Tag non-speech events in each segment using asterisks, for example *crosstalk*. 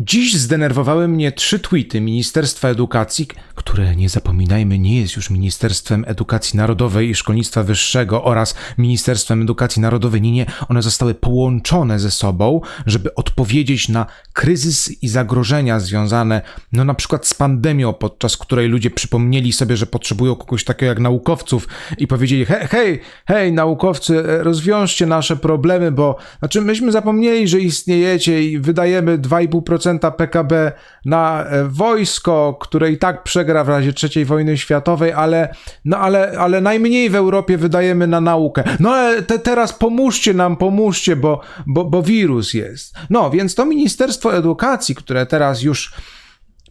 Dziś zdenerwowały mnie trzy tweety Ministerstwa Edukacji, które nie zapominajmy nie jest już Ministerstwem Edukacji Narodowej i Szkolnictwa Wyższego oraz Ministerstwem Edukacji Narodowej. Nie, nie, one zostały połączone ze sobą, żeby odpowiedzieć na kryzys i zagrożenia związane, no na przykład z pandemią, podczas której ludzie przypomnieli sobie, że potrzebują kogoś takiego jak naukowców i powiedzieli: hej, hej, hej, naukowcy, e, rozwiążcie nasze problemy, bo znaczy myśmy zapomnieli, że istniejecie i wydajemy 2,5% PKB na e, wojsko, które i tak przegra w razie III wojny światowej, ale, no ale, ale najmniej w Europie wydajemy na naukę. No ale te, teraz pomóżcie nam, pomóżcie, bo, bo, bo wirus jest. No, więc to Ministerstwo Edukacji, które teraz już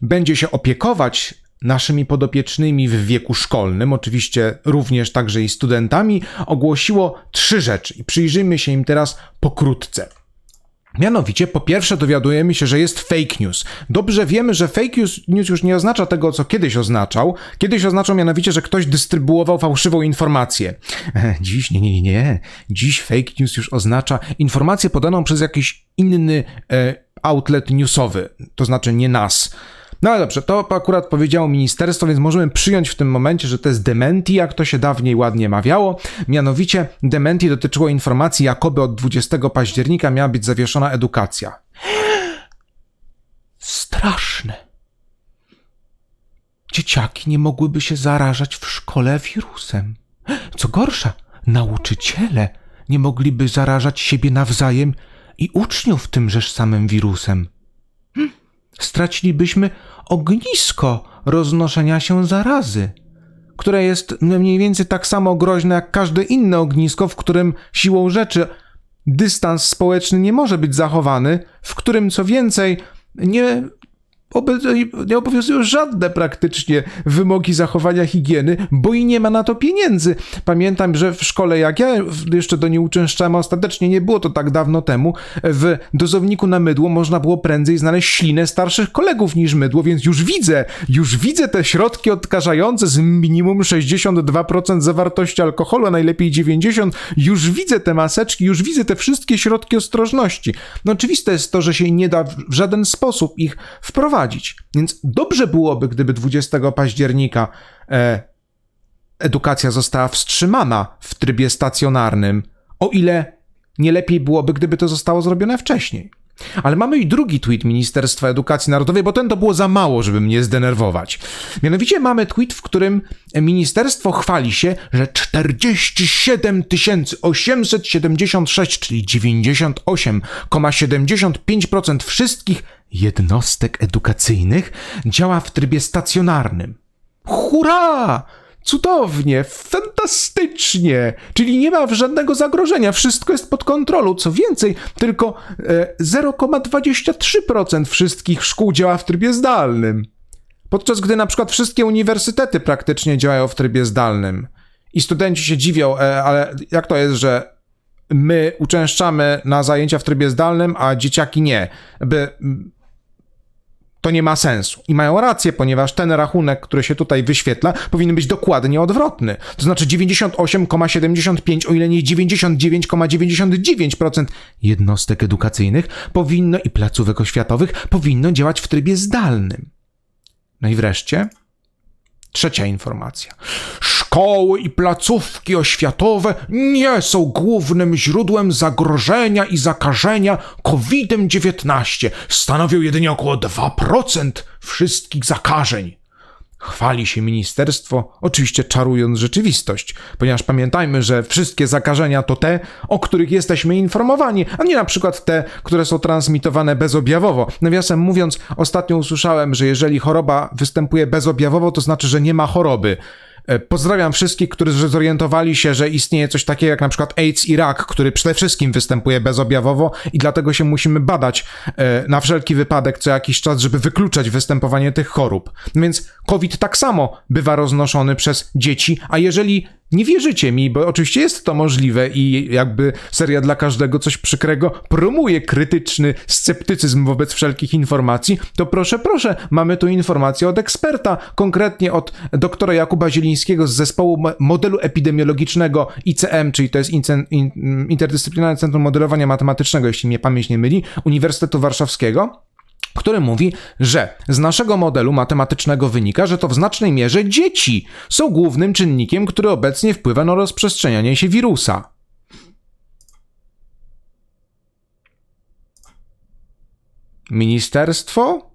będzie się opiekować naszymi podopiecznymi w wieku szkolnym, oczywiście również także i studentami, ogłosiło trzy rzeczy i przyjrzyjmy się im teraz pokrótce. Mianowicie, po pierwsze, dowiadujemy się, że jest fake news. Dobrze wiemy, że fake news już nie oznacza tego, co kiedyś oznaczał. Kiedyś oznaczał mianowicie, że ktoś dystrybuował fałszywą informację. *laughs* Dziś nie, nie, nie. Dziś fake news już oznacza informację podaną przez jakiś inny e, outlet newsowy, to znaczy nie nas. No ale dobrze, to akurat powiedziało ministerstwo, więc możemy przyjąć w tym momencie, że to jest dementi, jak to się dawniej ładnie mawiało. Mianowicie dementi dotyczyło informacji, jakoby od 20 października miała być zawieszona edukacja. Straszne. Dzieciaki nie mogłyby się zarażać w szkole wirusem. Co gorsza, nauczyciele nie mogliby zarażać siebie nawzajem i uczniów tymżeż samym wirusem. Stracilibyśmy ognisko roznoszenia się zarazy, które jest mniej więcej tak samo groźne jak każde inne ognisko, w którym siłą rzeczy dystans społeczny nie może być zachowany, w którym co więcej nie nie obowiązują żadne praktycznie wymogi zachowania higieny, bo i nie ma na to pieniędzy. Pamiętam, że w szkole, jak ja jeszcze do niej uczęszczałem, ostatecznie nie było to tak dawno temu, w dozowniku na mydło można było prędzej znaleźć ślinę starszych kolegów niż mydło, więc już widzę, już widzę te środki odkażające z minimum 62% zawartości alkoholu, a najlepiej 90%. Już widzę te maseczki, już widzę te wszystkie środki ostrożności. No oczywiste jest to, że się nie da w żaden sposób ich wprowadzić prowadzić. Więc dobrze byłoby, gdyby 20 października e, edukacja została wstrzymana w trybie stacjonarnym, o ile nie lepiej byłoby, gdyby to zostało zrobione wcześniej. Ale mamy i drugi tweet Ministerstwa Edukacji Narodowej, bo ten to było za mało, żeby mnie zdenerwować. Mianowicie mamy tweet, w którym ministerstwo chwali się, że 47 876, czyli 98,75% wszystkich jednostek edukacyjnych działa w trybie stacjonarnym. Hurra! Cudownie, fantastycznie! Czyli nie ma żadnego zagrożenia, wszystko jest pod kontrolą. Co więcej, tylko 0,23% e, wszystkich szkół działa w trybie zdalnym. Podczas gdy na przykład wszystkie uniwersytety praktycznie działają w trybie zdalnym. I studenci się dziwią, e, ale jak to jest, że my uczęszczamy na zajęcia w trybie zdalnym, a dzieciaki nie? By to nie ma sensu. I mają rację, ponieważ ten rachunek, który się tutaj wyświetla, powinien być dokładnie odwrotny. To znaczy 98,75, o ile nie 99,99% jednostek edukacyjnych powinno i placówek oświatowych powinno działać w trybie zdalnym. No i wreszcie trzecia informacja. Szkoły i placówki oświatowe nie są głównym źródłem zagrożenia i zakażenia COVID-19. Stanowią jedynie około 2% wszystkich zakażeń. Chwali się ministerstwo, oczywiście czarując rzeczywistość, ponieważ pamiętajmy, że wszystkie zakażenia to te, o których jesteśmy informowani, a nie na przykład te, które są transmitowane bezobjawowo. Nawiasem mówiąc, ostatnio usłyszałem, że jeżeli choroba występuje bezobjawowo, to znaczy, że nie ma choroby. E, pozdrawiam wszystkich, którzy zorientowali się, że istnieje coś takiego jak na przykład AIDS i rak, który przede wszystkim występuje bezobjawowo i dlatego się musimy badać e, na wszelki wypadek co jakiś czas, żeby wykluczać występowanie tych chorób. Więc COVID tak samo bywa roznoszony przez dzieci, a jeżeli nie wierzycie mi, bo oczywiście jest to możliwe i jakby seria dla każdego coś przykrego promuje krytyczny sceptycyzm wobec wszelkich informacji, to proszę, proszę, mamy tu informację od eksperta, konkretnie od doktora Jakuba Zielińskiego z zespołu modelu epidemiologicznego ICM, czyli to jest Interdyscyplinarne Centrum Modelowania Matematycznego, jeśli mnie pamięć nie myli, Uniwersytetu Warszawskiego który mówi, że z naszego modelu matematycznego wynika, że to w znacznej mierze dzieci są głównym czynnikiem, który obecnie wpływa na rozprzestrzenianie się wirusa. Ministerstwo?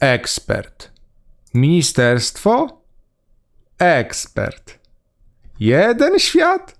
Ekspert. Ministerstwo? Ekspert. Jeden świat,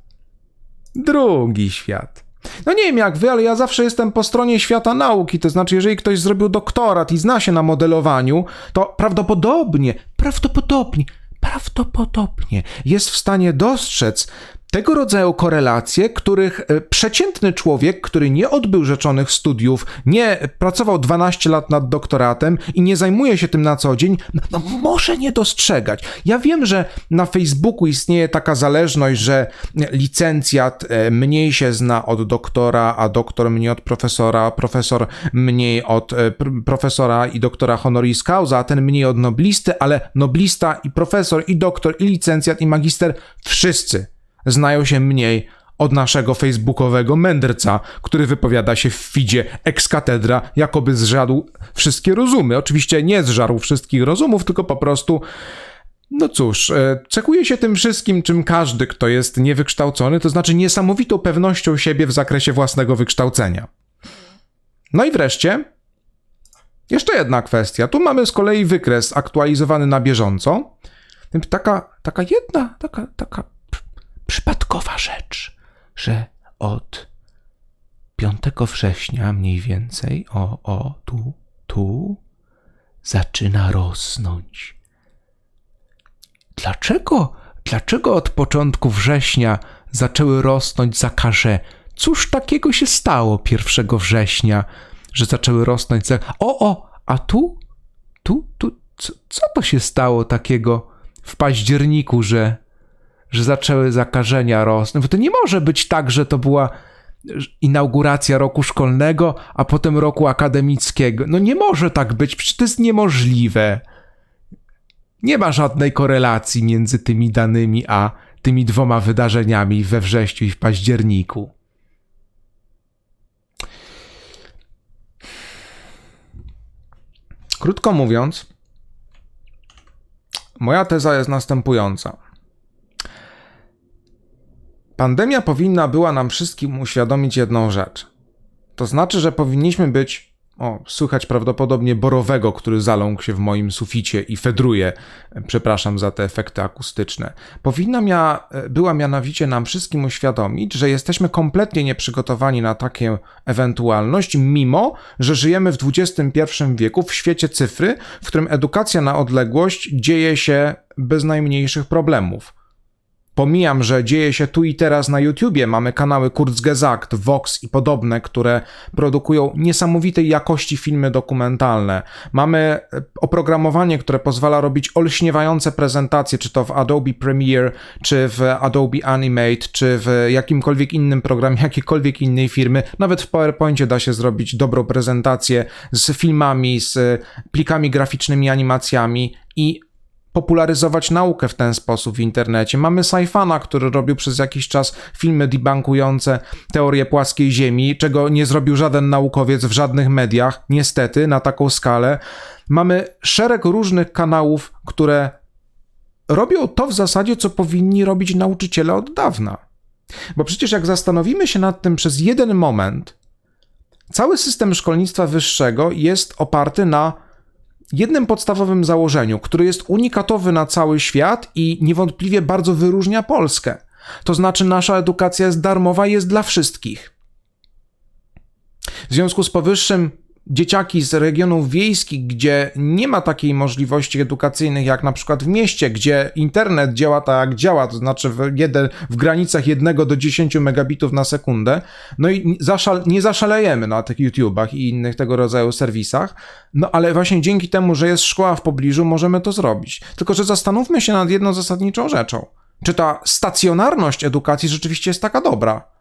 drugi świat. No nie wiem jak wy, ale ja zawsze jestem po stronie świata nauki. To znaczy, jeżeli ktoś zrobił doktorat i zna się na modelowaniu, to prawdopodobnie, prawdopodobnie, prawdopodobnie jest w stanie dostrzec tego rodzaju korelacje, których e, przeciętny człowiek, który nie odbył rzeczonych studiów, nie pracował 12 lat nad doktoratem i nie zajmuje się tym na co dzień, no, może nie dostrzegać. Ja wiem, że na Facebooku istnieje taka zależność, że licencjat e, mniej się zna od doktora, a doktor mniej od profesora, profesor mniej od e, profesora i doktora honoris causa, a ten mniej od noblisty, ale noblista i profesor i doktor i licencjat i magister wszyscy znają się mniej od naszego facebookowego mędrca, który wypowiada się w feedzie ex katedra, jakoby zżadł wszystkie rozumy. Oczywiście nie zżarł wszystkich rozumów, tylko po prostu no cóż, e, cechuje się tym wszystkim, czym każdy, kto jest niewykształcony, to znaczy niesamowitą pewnością siebie w zakresie własnego wykształcenia. No i wreszcie, jeszcze jedna kwestia. Tu mamy z kolei wykres aktualizowany na bieżąco. Taka, taka jedna, taka, taka przypadkowa rzecz, że od 5 września mniej więcej, o, o, tu, tu, zaczyna rosnąć. Dlaczego, dlaczego od początku września zaczęły rosnąć zakaże? Cóż takiego się stało 1 września, że zaczęły rosnąć za... O, o, a tu, tu, tu, co, co to się stało takiego w październiku, że że zaczęły zakażenia rosnąć. Bo to nie może być tak, że to była inauguracja roku szkolnego, a potem roku akademickiego. No nie może tak być, przecież to jest niemożliwe. Nie ma żadnej korelacji między tymi danymi a tymi dwoma wydarzeniami we wrześniu i w październiku. Krótko mówiąc, moja teza jest następująca. Pandemia powinna była nam wszystkim uświadomić jedną rzecz. To znaczy, że powinniśmy być, o, słychać prawdopodobnie borowego, który zaląkł się w moim suficie i fedruje, przepraszam za te efekty akustyczne. Powinna mia, była mianowicie nam wszystkim uświadomić, że jesteśmy kompletnie nieprzygotowani na taką ewentualność, mimo że żyjemy w XXI wieku w świecie cyfry, w którym edukacja na odległość dzieje się bez najmniejszych problemów. Pomijam, że dzieje się tu i teraz na YouTubie. Mamy kanały Kurzgesagt, Vox i podobne, które produkują niesamowitej jakości filmy dokumentalne. Mamy e, oprogramowanie, które pozwala robić olśniewające prezentacje, czy to w Adobe Premiere, czy w Adobe Animate, czy w jakimkolwiek innym programie, *laughs* jakiejkolwiek innej firmy. Nawet w PowerPoincie da się zrobić dobrą prezentację z filmami, z plikami graficznymi, animacjami i popularyzować naukę w ten sposób w internecie. Mamy Saifana, który robił przez jakiś czas filmy debunkujące teorię płaskiej Ziemi, czego nie zrobił żaden naukowiec w żadnych mediach, niestety, na taką skalę. Mamy szereg różnych kanałów, które robią to w zasadzie, co powinni robić nauczyciele od dawna. Bo przecież jak zastanowimy się nad tym przez jeden moment, cały system szkolnictwa wyższego jest oparty na jednym podstawowym założeniu, które jest unikatowy na cały świat i niewątpliwie bardzo wyróżnia Polskę. To znaczy, nasza edukacja jest darmowa jest dla wszystkich. W związku z powyższym, dzieciaki z regionów wiejskich, gdzie nie ma takiej możliwości edukacyjnych jak na przykład w mieście, gdzie internet działa tak jak działa, to znaczy w, jeden, w granicach 1 do 10 megabitów na sekundę, no i zaszal, nie zaszalejemy na tych YouTubach i innych tego rodzaju serwisach, no ale właśnie dzięki temu, że jest szkoła w pobliżu, możemy to zrobić. Tylko, że zastanówmy się nad jedną zasadniczą rzeczą. Czy ta stacjonarność edukacji rzeczywiście jest taka dobra?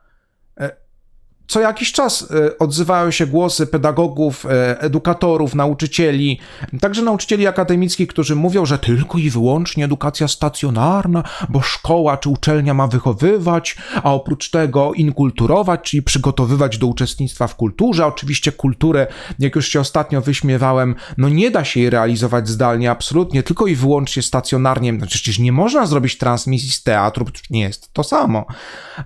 Co jakiś czas e, odzywają się głosy pedagogów, e, edukatorów, nauczycieli, także nauczycieli akademickich, którzy mówią, że tylko i wyłącznie edukacja stacjonarna, bo szkoła czy uczelnia ma wychowywać, a oprócz tego inkulturować, czyli przygotowywać do uczestnictwa w kulturze. Oczywiście kulturę, jak już się ostatnio wyśmiewałem, no nie da się jej realizować zdalnie, absolutnie, tylko i wyłącznie stacjonarnie. Znaczy, przecież nie można zrobić transmisji z teatru, nie jest to samo.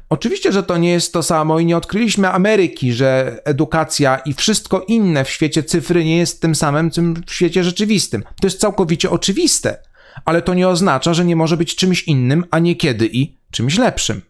Oczywiście, że to nie jest to samo i nie odkryliśmy Ameryki, że edukacja i wszystko inne w świecie cyfry nie jest tym samym, co w świecie rzeczywistym. To jest całkowicie oczywiste, ale to nie oznacza, że nie może być czymś innym, a niekiedy i czymś lepszym.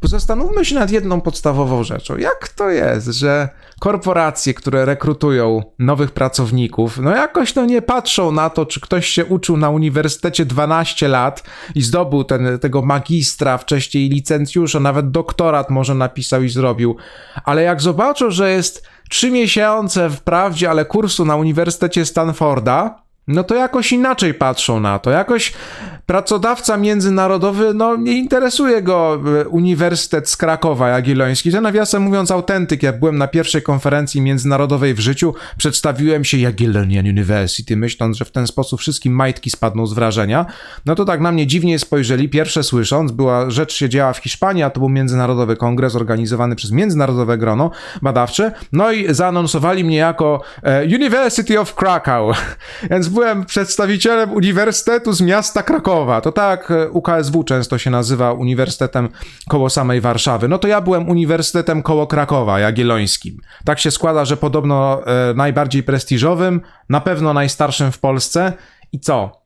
Pozastanówmy się nad jedną podstawową rzeczą. Jak to jest, że korporacje, które rekrutują nowych pracowników, no jakoś no nie patrzą na to, czy ktoś się uczył na uniwersytecie 12 lat i zdobył ten, tego magistra, wcześniej licencjusza, nawet doktorat może napisał i zrobił, ale jak zobaczą, że jest 3 miesiące wprawdzie, ale kursu na Uniwersytecie Stanforda, no to jakoś inaczej patrzą na to. Jakoś pracodawca międzynarodowy, no nie interesuje go e, Uniwersytet z Krakowa Jagielloński. To nawiasem mówiąc autentyk, jak byłem na pierwszej konferencji międzynarodowej w życiu, przedstawiłem się Jagiellonian University, myśląc, że w ten sposób wszystkim majtki spadną z wrażenia. No to tak na mnie dziwnie spojrzeli, pierwsze słysząc, była rzecz się działa w Hiszpanii, a to był międzynarodowy kongres organizowany przez międzynarodowe grono badawcze, no i zaanonsowali mnie jako e, University of Krakow, *laughs* więc byłem przedstawicielem Uniwersytetu z miasta Krakowa. To tak e, UKSW często się nazywa Uniwersytetem koło samej Warszawy. No to ja byłem Uniwersytetem koło Krakowa, Jagiellońskim. Tak się składa, że podobno e, najbardziej prestiżowym, na pewno najstarszym w Polsce. I co?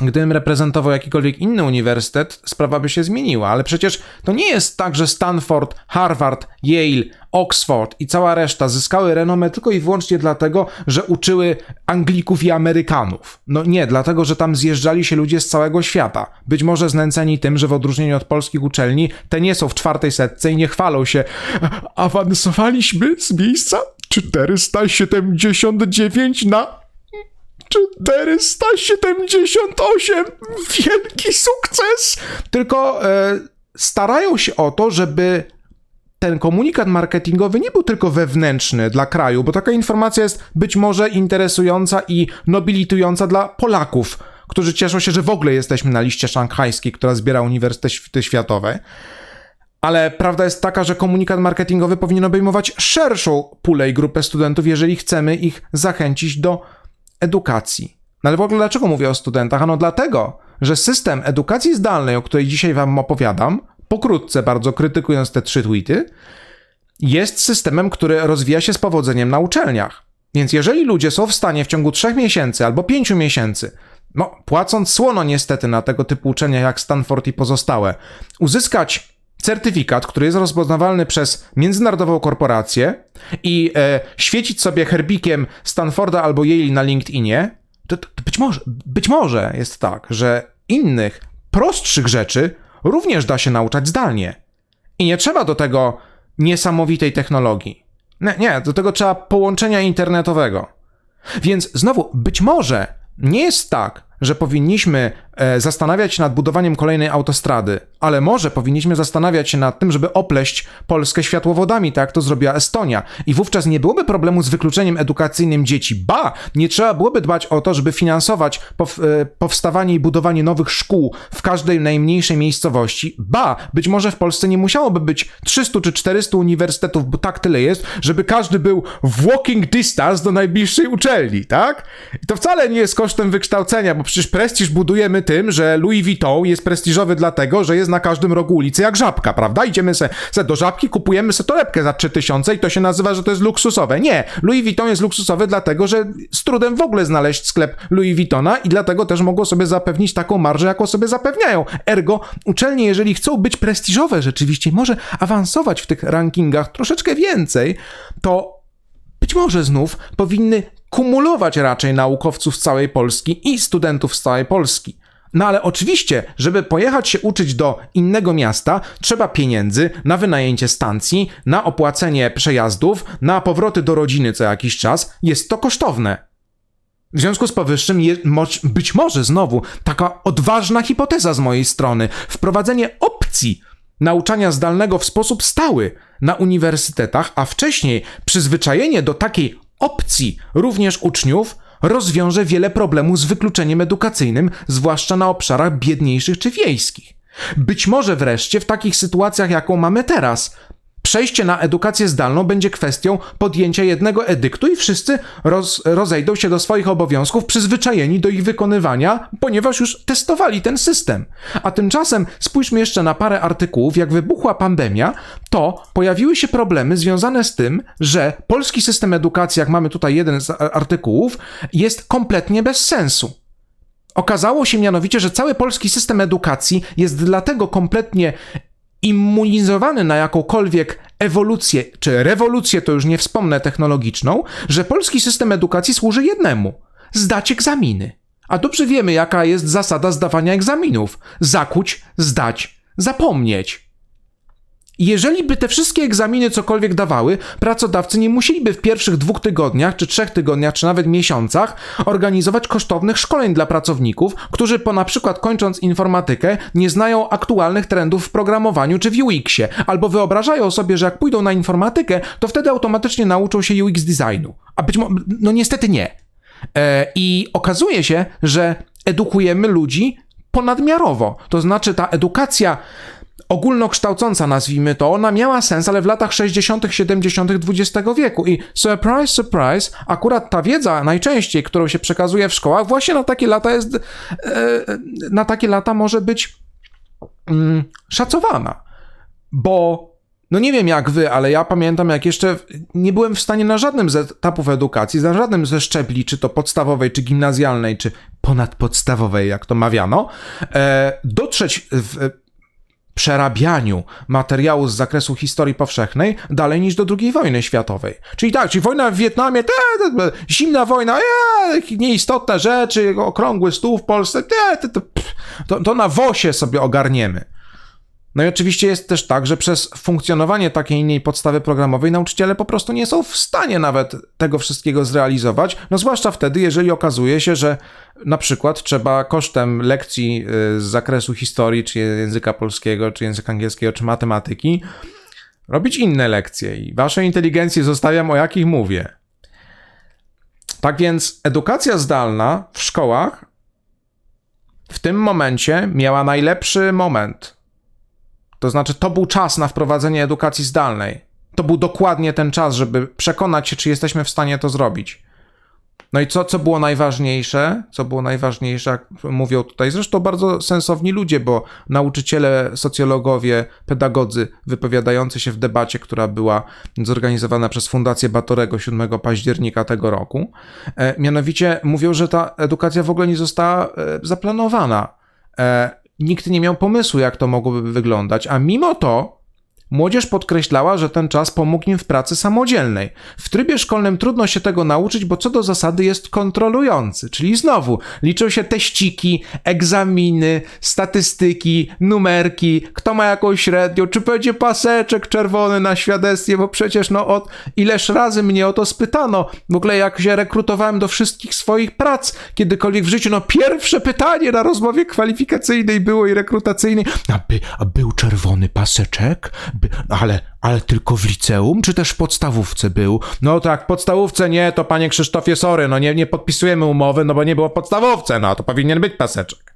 Gdybym reprezentował jakikolwiek inny uniwersytet, sprawa by się zmieniła, ale przecież to nie jest tak, że Stanford, Harvard, Yale, Oxford i cała reszta zyskały renomę tylko i wyłącznie dlatego, że uczyły Anglików i Amerykanów. No nie, dlatego, że tam zjeżdżali się ludzie z całego świata. Być może znęceni tym, że w odróżnieniu od polskich uczelni, te nie są w czwartej setce i nie chwalą się. Awansowaliśmy z miejsca 479 na 478! Wielki sukces! Tylko e, starają się o to, żeby ten komunikat marketingowy nie był tylko wewnętrzny dla kraju, bo taka informacja jest być może interesująca i nobilitująca dla Polaków, którzy cieszą się, że w ogóle jesteśmy na liście szanghajskiej, która zbiera uniwersytety światowe. Ale prawda jest taka, że komunikat marketingowy powinien obejmować szerszą pulę i grupę studentów, jeżeli chcemy ich zachęcić do edukacji. No ale w ogóle dlaczego mówię o studentach? Ano dlatego, że system edukacji zdalnej, o której dzisiaj wam opowiadam, pokrótce bardzo krytykując te trzy tweety, jest systemem, który rozwija się z powodzeniem na uczelniach. Więc jeżeli ludzie są w stanie w ciągu trzech miesięcy albo pięciu miesięcy, no płacąc słono niestety na tego typu uczenia jak Stanford i pozostałe, uzyskać certyfikat, który jest rozpoznawalny przez międzynarodową korporację i e, świecić sobie herbikiem Stanforda albo Yale na LinkedInie, to, to być, może, być może jest tak, że innych, prostszych rzeczy również da się nauczać zdalnie. I nie trzeba do tego niesamowitej technologii. Nie, nie, do tego trzeba połączenia internetowego. Więc znowu, być może nie jest tak, że powinniśmy zastanawiać się nad budowaniem kolejnej autostrady, ale może powinniśmy zastanawiać się nad tym, żeby opleść Polskę światłowodami, tak jak to zrobiła Estonia. I wówczas nie byłoby problemu z wykluczeniem edukacyjnym dzieci. Ba! Nie trzeba byłoby dbać o to, żeby finansować pow, e, powstawanie i budowanie nowych szkół w każdej najmniejszej miejscowości. Ba! Być może w Polsce nie musiałoby być 300 czy 400 uniwersytetów, bo tak tyle jest, żeby każdy był w walking distance do najbliższej uczelni, tak? I to wcale nie jest kosztem wykształcenia, bo przecież prestiż budujemy tym, że Louis Vuitton jest prestiżowy dlatego, że jest na każdym rogu ulicy jak żabka, prawda? Idziemy se, se do żabki, kupujemy se torebkę za 3000 i to się nazywa, że to jest luksusowe. Nie, Louis Vuitton jest luksusowy dlatego, że z trudem w ogóle znaleźć sklep Louis Vuittona i dlatego też mogło sobie zapewnić taką marżę, jaką sobie zapewniają. Ergo, uczelnie, jeżeli chcą być prestiżowe rzeczywiście może awansować w tych rankingach troszeczkę więcej, to być może znów powinny kumulować raczej naukowców z całej Polski i studentów z całej Polski. No ale oczywiście, żeby pojechać się uczyć do innego miasta, trzeba pieniędzy na wynajęcie stacji, na opłacenie przejazdów, na powroty do rodziny co jakiś czas. Jest to kosztowne. W związku z powyższym, je, być może znowu taka odważna hipoteza z mojej strony, wprowadzenie opcji nauczania zdalnego w sposób stały na uniwersytetach, a wcześniej przyzwyczajenie do takiej opcji również uczniów rozwiąże wiele problemów z wykluczeniem edukacyjnym, zwłaszcza na obszarach biedniejszych czy wiejskich. Być może wreszcie w takich sytuacjach, jaką mamy teraz, przejście na edukację zdalną będzie kwestią podjęcia jednego edyktu i wszyscy roz, rozejdą się do swoich obowiązków, przyzwyczajeni do ich wykonywania, ponieważ już testowali ten system. A tymczasem spójrzmy jeszcze na parę artykułów. Jak wybuchła pandemia, to pojawiły się problemy związane z tym, że polski system edukacji, jak mamy tutaj jeden z artykułów, jest kompletnie bez sensu. Okazało się mianowicie, że cały polski system edukacji jest dlatego kompletnie immunizowany na jakąkolwiek ewolucję czy rewolucję, to już nie wspomnę technologiczną, że polski system edukacji służy jednemu zdać egzaminy. A dobrze wiemy, jaka jest zasada zdawania egzaminów: zakuć, zdać, zapomnieć. Jeżeli by te wszystkie egzaminy cokolwiek dawały, pracodawcy nie musieliby w pierwszych dwóch tygodniach, czy trzech tygodniach, czy nawet miesiącach organizować kosztownych szkoleń dla pracowników, którzy po na przykład kończąc informatykę nie znają aktualnych trendów w programowaniu czy w UX-ie, albo wyobrażają sobie, że jak pójdą na informatykę, to wtedy automatycznie nauczą się UX designu. A być może, no niestety nie. E, I okazuje się, że edukujemy ludzi ponadmiarowo. To znaczy ta edukacja ogólnokształcąca, nazwijmy to, ona miała sens, ale w latach 60., 70. XX wieku. I surprise, surprise, akurat ta wiedza najczęściej, którą się przekazuje w szkołach, właśnie na takie lata jest, e, na takie lata może być mm, szacowana. Bo no nie wiem jak wy, ale ja pamiętam, jak jeszcze nie byłem w stanie na żadnym z etapów edukacji, na żadnym ze szczebli, czy to podstawowej, czy gimnazjalnej, czy ponadpodstawowej, jak to mawiano, e, dotrzeć w przerabianiu materiału z zakresu historii powszechnej dalej niż do II wojny światowej. Czyli tak, czyli wojna w Wietnamie, te, te, zimna wojna, e, nieistotne rzeczy, okrągły stół w Polsce, te, te, to, to na wosie sobie ogarniemy. No i oczywiście jest też tak, że przez funkcjonowanie takiej innej podstawy programowej nauczyciele po prostu nie są w stanie nawet tego wszystkiego zrealizować, no zwłaszcza wtedy, jeżeli okazuje się, że na przykład trzeba kosztem lekcji y, z zakresu historii, czy języka polskiego, czy języka angielskiego, czy matematyki robić inne lekcje i waszej inteligencji zostawiam o jakich mówię. Tak więc edukacja zdalna w szkołach w tym momencie miała najlepszy moment – to znaczy, to był czas na wprowadzenie edukacji zdalnej. To był dokładnie ten czas, żeby przekonać się, czy jesteśmy w stanie to zrobić. No i co, co było najważniejsze? Co było najważniejsze, jak mówią tutaj zresztą bardzo sensowni ludzie, bo nauczyciele, socjologowie, pedagodzy wypowiadający się w debacie, która była zorganizowana przez Fundację Batorego 7 października tego roku, e, mianowicie mówią, że ta edukacja w ogóle nie została e, zaplanowana. Nikt nie miał pomysłu, jak to mogłoby wyglądać, a mimo to Młodzież podkreślała, że ten czas pomógł im w pracy samodzielnej. W trybie szkolnym trudno się tego nauczyć, bo co do zasady jest kontrolujący, czyli znowu liczą się teściki, egzaminy, statystyki, numerki, kto ma jakąś średnią, czy będzie paseczek czerwony na świadectwie, bo przecież no od ileż razy mnie o to spytano. W ogóle jak się rekrutowałem do wszystkich swoich prac, kiedykolwiek w życiu, no pierwsze pytanie na rozmowie kwalifikacyjnej było i rekrutacyjnej, a, by, a był czerwony paseczek? Ale, ale tylko w liceum, czy też w podstawówce był? No tak, w podstawówce nie, to panie Krzysztofie, sorry, no nie, nie podpisujemy umowy, no bo nie było w podstawówce, no to powinien być paseczek.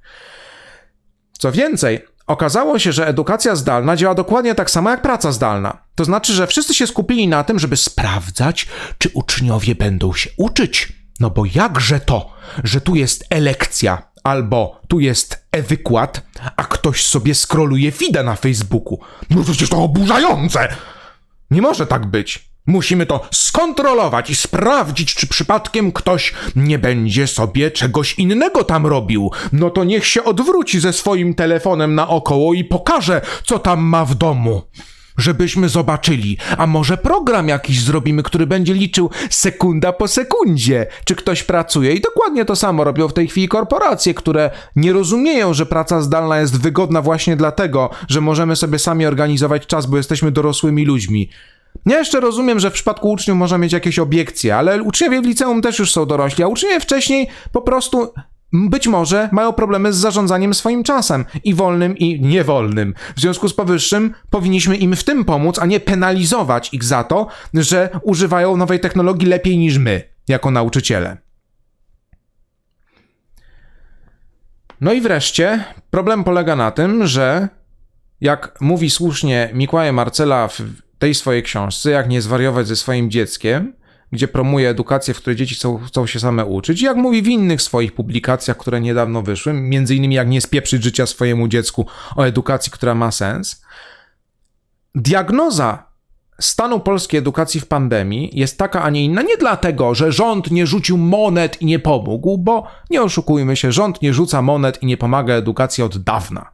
Co więcej, okazało się, że edukacja zdalna działa dokładnie tak samo jak praca zdalna. To znaczy, że wszyscy się skupili na tym, żeby sprawdzać, czy uczniowie będą się uczyć. No bo jakże to, że tu jest elekcja, albo tu jest e-wykład, a ktoś sobie skroluje feeda na Facebooku. No przecież to oburzające! Nie może tak być. Musimy to skontrolować i sprawdzić, czy przypadkiem ktoś nie będzie sobie czegoś innego tam robił. No to niech się odwróci ze swoim telefonem naokoło i pokaże, co tam ma w domu żebyśmy zobaczyli, a może program jakiś zrobimy, który będzie liczył sekunda po sekundzie, czy ktoś pracuje. I dokładnie to samo robią w tej chwili korporacje, które nie rozumieją, że praca zdalna jest wygodna właśnie dlatego, że możemy sobie sami organizować czas, bo jesteśmy dorosłymi ludźmi. Ja jeszcze rozumiem, że w przypadku uczniów można mieć jakieś obiekcje, ale uczniowie w liceum też już są dorośli, a uczniowie wcześniej po prostu być może mają problemy z zarządzaniem swoim czasem i wolnym i niewolnym. W związku z powyższym powinniśmy im w tym pomóc, a nie penalizować ich za to, że używają nowej technologii lepiej niż my, jako nauczyciele. No i wreszcie problem polega na tym, że jak mówi słusznie Mikołaj Marcela w tej swojej książce, jak nie zwariować ze swoim dzieckiem, gdzie promuje edukację, w której dzieci chcą, chcą się same uczyć, jak mówi w innych swoich publikacjach, które niedawno wyszły, między innymi jak nie spieprzyć życia swojemu dziecku o edukacji, która ma sens. Diagnoza stanu polskiej edukacji w pandemii jest taka, a nie inna, nie dlatego, że rząd nie rzucił monet i nie pomógł, bo nie oszukujmy się, rząd nie rzuca monet i nie pomaga edukacji od dawna.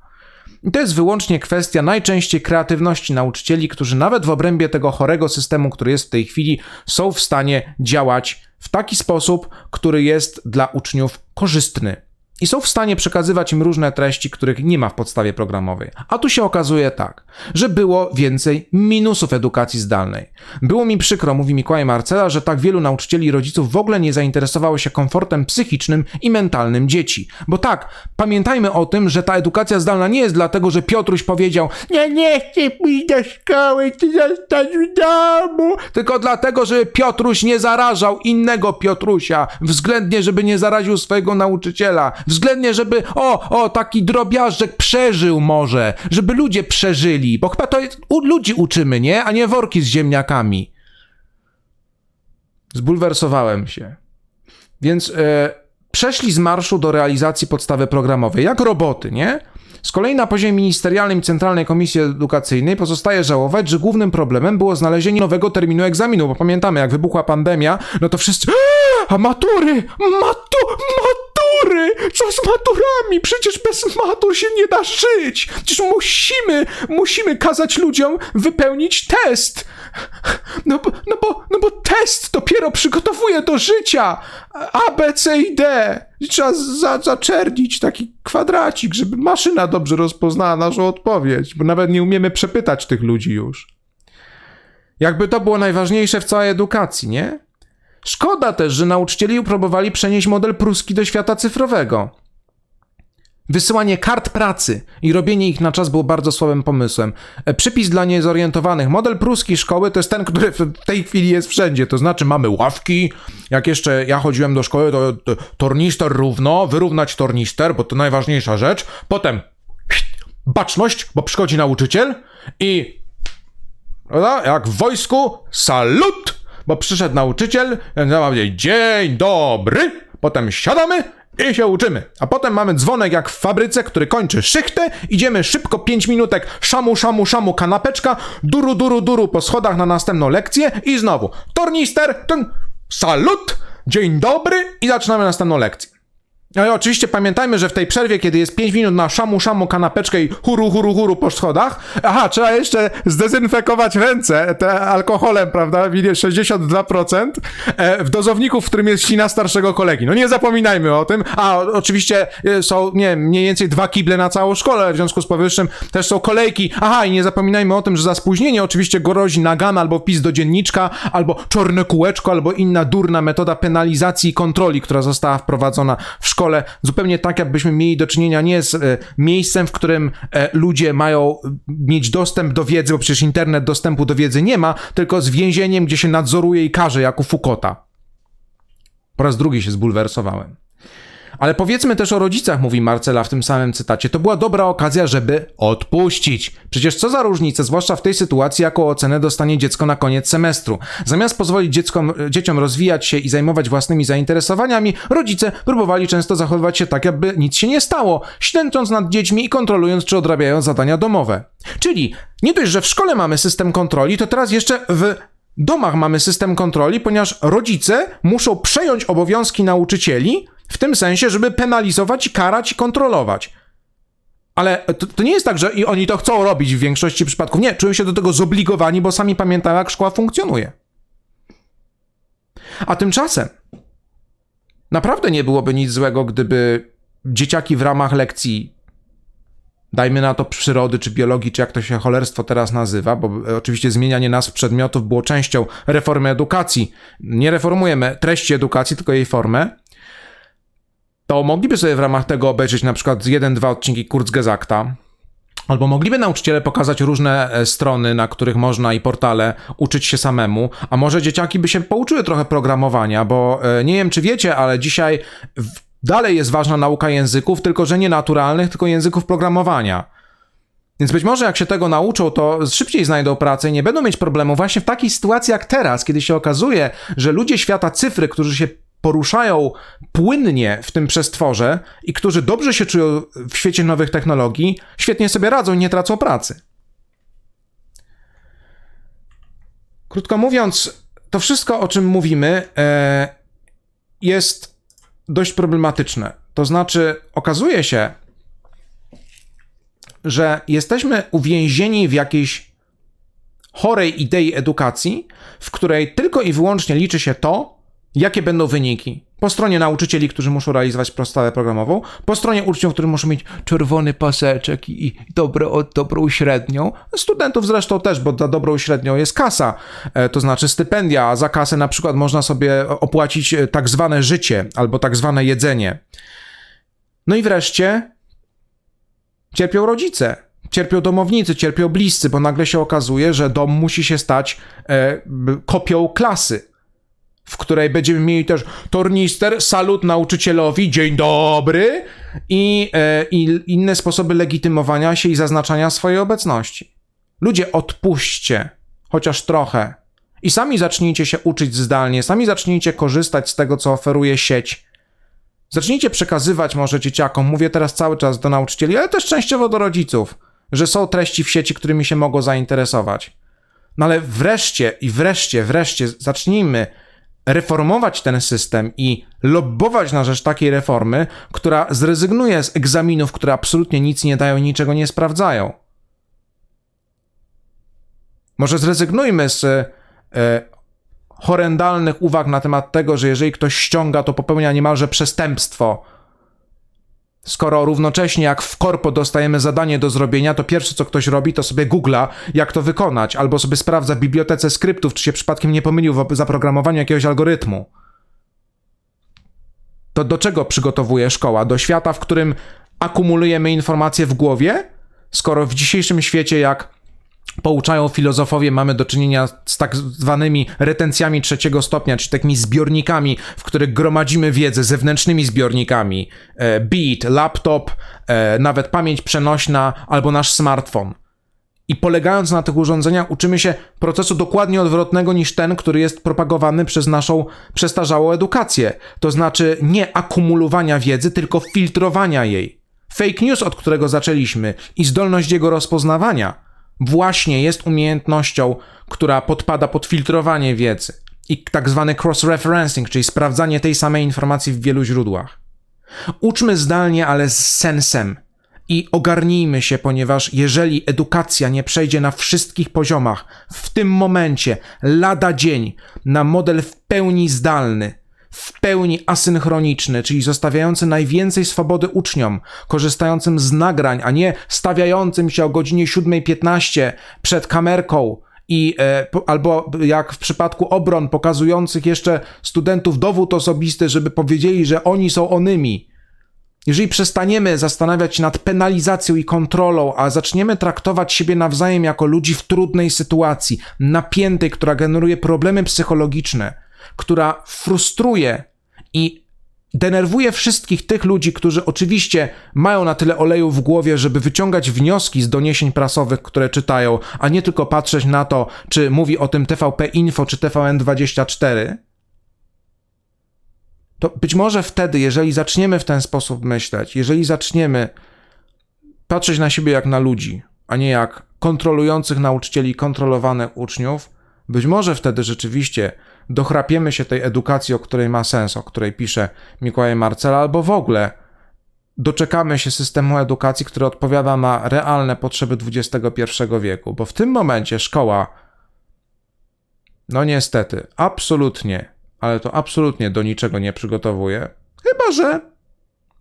I to jest wyłącznie kwestia najczęściej kreatywności nauczycieli, którzy nawet w obrębie tego chorego systemu, który jest w tej chwili, są w stanie działać w taki sposób, który jest dla uczniów korzystny i są w stanie przekazywać im różne treści, których nie ma w podstawie programowej. A tu się okazuje tak, że było więcej minusów edukacji zdalnej. Było mi przykro, mówi Mikołaj Marcela, że tak wielu nauczycieli i rodziców w ogóle nie zainteresowało się komfortem psychicznym i mentalnym dzieci. Bo tak, pamiętajmy o tym, że ta edukacja zdalna nie jest dlatego, że Piotruś powiedział ja nie chcę pójść do szkoły, chcę zostać w domu, tylko dlatego, że Piotruś nie zarażał innego Piotrusia, względnie, żeby nie zaraził swojego nauczyciela, względnie, żeby, o, o, taki drobiażdżek przeżył może, żeby ludzie przeżyli, bo chyba to jest, u, ludzi uczymy, nie? A nie worki z ziemniakami. Zbulwersowałem się. Więc e, przeszli z marszu do realizacji podstawy programowej, jak roboty, nie? Z kolei na poziomie ministerialnym i Centralnej Komisji Edukacyjnej pozostaje żałować, że głównym problemem było znalezienie nowego terminu egzaminu, bo pamiętamy, jak wybuchła pandemia, no to wszyscy a matury, matu, matury, z maturami? Przecież bez matur się nie da żyć. Przecież musimy, musimy kazać ludziom wypełnić test. No bo, no bo, no bo test dopiero przygotowuje do życia. A, B, C i D. Trzeba za, zaczernić taki kwadracik, żeby maszyna dobrze rozpoznała naszą odpowiedź, bo nawet nie umiemy przepytać tych ludzi już. Jakby to było najważniejsze w całej edukacji, nie? Szkoda też, że nauczycieli próbowali przenieść model pruski do świata cyfrowego. Wysyłanie kart pracy i robienie ich na czas było bardzo słabym pomysłem. E, przypis dla niezorientowanych. Model pruski szkoły to jest ten, który w tej chwili jest wszędzie. To znaczy mamy ławki. Jak jeszcze ja chodziłem do szkoły, to, to tornister równo, wyrównać tornister, bo to najważniejsza rzecz. Potem baczność, bo przychodzi nauczyciel i prawda, jak w wojsku salut, bo przyszedł nauczyciel, ja powiedzieć dzień dobry, potem siadamy i się uczymy. A potem mamy dzwonek jak w fabryce, który kończy szychtę, idziemy szybko 5 minutek, szamu, szamu, szamu, kanapeczka, duru, duru, duru po schodach na następną lekcję i znowu tornister, ten salut, dzień dobry i zaczynamy następną lekcję. No i oczywiście pamiętajmy, że w tej przerwie, kiedy jest 5 minut na szamu, szamu, kanapeczkę i huru, huru, huru po schodach, aha, trzeba jeszcze zdezynfekować ręce te alkoholem, prawda, 62%, e, w dozowniku, w którym jest ślina starszego kolegi. No nie zapominajmy o tym. A oczywiście e, są, nie mniej więcej dwa kible na całą szkołę, w związku z powyższym też są kolejki. Aha, i nie zapominajmy o tym, że za spóźnienie oczywiście grozi nagana albo wpis do dzienniczka, albo czarne kółeczko, albo inna durna metoda penalizacji i kontroli, która została wprowadzona w szkole szkole, zupełnie tak, jakbyśmy mieli do czynienia nie z e, miejscem, w którym e, ludzie mają mieć dostęp do wiedzy, bo przecież internet dostępu do wiedzy nie ma, tylko z więzieniem, gdzie się nadzoruje i karze, jak u Foucaulta. Po raz drugi się zbulwersowałem. Ale powiedzmy też o rodzicach, mówi Marcela w tym samym cytacie. To była dobra okazja, żeby odpuścić. Przecież co za różnica, zwłaszcza w tej sytuacji, jaką ocenę dostanie dziecko na koniec semestru. Zamiast pozwolić dzieckom, dzieciom rozwijać się i zajmować własnymi zainteresowaniami, rodzice próbowali często zachowywać się tak, jakby nic się nie stało, ślęcząc nad dziećmi i kontrolując, czy odrabiają zadania domowe. Czyli nie dość, że w szkole mamy system kontroli, to teraz jeszcze w domach mamy system kontroli, ponieważ rodzice muszą przejąć obowiązki nauczycieli, w tym sensie, żeby penalizować, karać i kontrolować. Ale to, to, nie jest tak, że oni to chcą robić w większości przypadków. Nie, czują się do tego zobligowani, bo sami pamiętają, jak szkoła funkcjonuje. A tymczasem naprawdę nie byłoby nic złego, gdyby dzieciaki w ramach lekcji, dajmy na to przyrody, czy biologii, czy jak to się cholerstwo teraz nazywa, bo oczywiście zmienianie nazw przedmiotów było częścią reformy edukacji. Nie reformujemy treści edukacji, tylko jej formę to mogliby sobie w ramach tego obejrzeć na przykład jeden, dwa odcinki Kurzgesagta, Albo mogliby nauczyciele pokazać różne e, strony, na których można i portale uczyć się samemu, a może dzieciaki by się pouczyły trochę programowania, bo e, nie wiem czy wiecie, ale dzisiaj dalej jest ważna nauka języków, tylko że nie naturalnych, tylko języków programowania. Więc być może jak się tego nauczą, to szybciej znajdą pracę i nie będą mieć problemu właśnie w takiej sytuacji jak teraz, kiedy się okazuje, że ludzie świata cyfry, którzy się poruszają płynnie w tym przestworze i którzy dobrze się czują w świecie nowych technologii, świetnie sobie radzą i nie tracą pracy. Krótko mówiąc, to wszystko, o czym mówimy, e, jest dość problematyczne. To znaczy, okazuje się, że jesteśmy uwięzieni w jakiejś chorej idei edukacji, w której tylko i wyłącznie liczy się to, Jakie będą wyniki? Po stronie nauczycieli, którzy muszą realizować prostawę programową, po stronie uczniów, którzy muszą mieć czerwony paseczek i, dobre, dobrą średnią, studentów zresztą też, bo za dobrą średnią jest kasa, e, to znaczy stypendia, za kasę na przykład można sobie opłacić e, tak zwane życie albo tak zwane jedzenie. No i wreszcie cierpią rodzice, cierpią domownicy, cierpią bliscy, bo nagle się okazuje, że dom musi się stać e, kopią klasy w której będziemy mieli też tornister, salut nauczycielowi, dzień dobry i, e, i inne sposoby legitymowania się i zaznaczania swojej obecności. Ludzie, odpuśćcie chociaż trochę i sami zacznijcie się uczyć zdalnie, sami zacznijcie korzystać z tego, co oferuje sieć. Zacznijcie przekazywać może dzieciakom, mówię teraz cały czas do nauczycieli, ale też częściowo do rodziców, że są treści w sieci, którymi się mogą zainteresować. No ale wreszcie i wreszcie, wreszcie zacznijmy reformować ten system i lobbować na rzecz takiej reformy, która zrezygnuje z egzaminów, które absolutnie nic nie dają i niczego nie sprawdzają. Może zrezygnujmy z e, horrendalnych uwag na temat tego, że jeżeli ktoś ściąga, to popełnia niemalże przestępstwo Skoro równocześnie jak w korpo dostajemy zadanie do zrobienia, to pierwsze co ktoś robi, to sobie googla, jak to wykonać, albo sobie sprawdza w bibliotece skryptów, czy się przypadkiem nie pomylił w zaprogramowaniu jakiegoś algorytmu. To do czego przygotowuje szkoła? Do świata, w którym akumulujemy informacje w głowie? Skoro w dzisiejszym świecie, jak pouczają filozofowie, mamy do czynienia z tak zwanymi retencjami trzeciego stopnia, czyli takimi zbiornikami, w których gromadzimy wiedzę, zewnętrznymi zbiornikami. E, beat, laptop, e, nawet pamięć przenośna albo nasz smartfon. I polegając na tych urządzeniach, uczymy się procesu dokładnie odwrotnego niż ten, który jest propagowany przez naszą przestarzałą edukację. To znaczy nie akumulowania wiedzy, tylko filtrowania jej. Fake news, od którego zaczęliśmy, i zdolność jego rozpoznawania właśnie jest umiejętnością, która podpada pod filtrowanie wiedzy i tak zwany cross-referencing, czyli sprawdzanie tej samej informacji w wielu źródłach. Uczmy zdalnie, ale z sensem i ogarnijmy się, ponieważ jeżeli edukacja nie przejdzie na wszystkich poziomach, w tym momencie, lada dzień, na model w pełni zdalny, w pełni asynchroniczny, czyli zostawiający najwięcej swobody uczniom, korzystającym z nagrań, a nie stawiającym się o godzinie 7.15 przed kamerką i e, albo jak w przypadku obron pokazujących jeszcze studentów dowód osobisty, żeby powiedzieli, że oni są onymi. Jeżeli przestaniemy zastanawiać się nad penalizacją i kontrolą, a zaczniemy traktować siebie nawzajem jako ludzi w trudnej sytuacji, napiętej, która generuje problemy psychologiczne, która frustruje i denerwuje wszystkich tych ludzi, którzy oczywiście mają na tyle oleju w głowie, żeby wyciągać wnioski z doniesień prasowych, które czytają, a nie tylko patrzeć na to, czy mówi o tym TVP Info czy TVN24. To być może wtedy, jeżeli zaczniemy w ten sposób myśleć, jeżeli zaczniemy patrzeć na siebie jak na ludzi, a nie jak kontrolujących nauczycieli, kontrolowanych uczniów, być może wtedy rzeczywiście dochrapiemy się tej edukacji, o której ma sens, o której pisze Mikołaj Marcela, albo w ogóle doczekamy się systemu edukacji, który odpowiada na realne potrzeby XXI wieku, bo w tym momencie szkoła, no niestety, absolutnie, ale to absolutnie do niczego nie przygotowuje, chyba że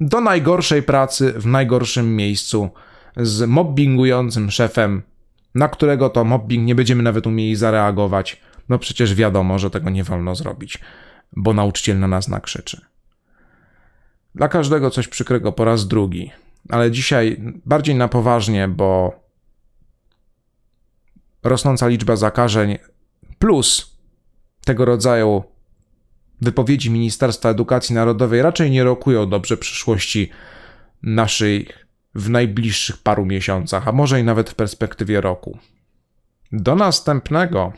do najgorszej pracy w najgorszym miejscu z mobbingującym szefem, na którego to mobbing nie będziemy nawet umieli zareagować no przecież wiadomo, że tego nie wolno zrobić, bo nauczyciel na nas nakrzyczy. Dla każdego coś przykrego po raz drugi. Ale dzisiaj bardziej na poważnie, bo rosnąca liczba zakażeń plus tego rodzaju wypowiedzi Ministerstwa Edukacji Narodowej raczej nie rokują dobrze przyszłości naszej w najbliższych paru miesiącach, a może i nawet w perspektywie roku. Do następnego.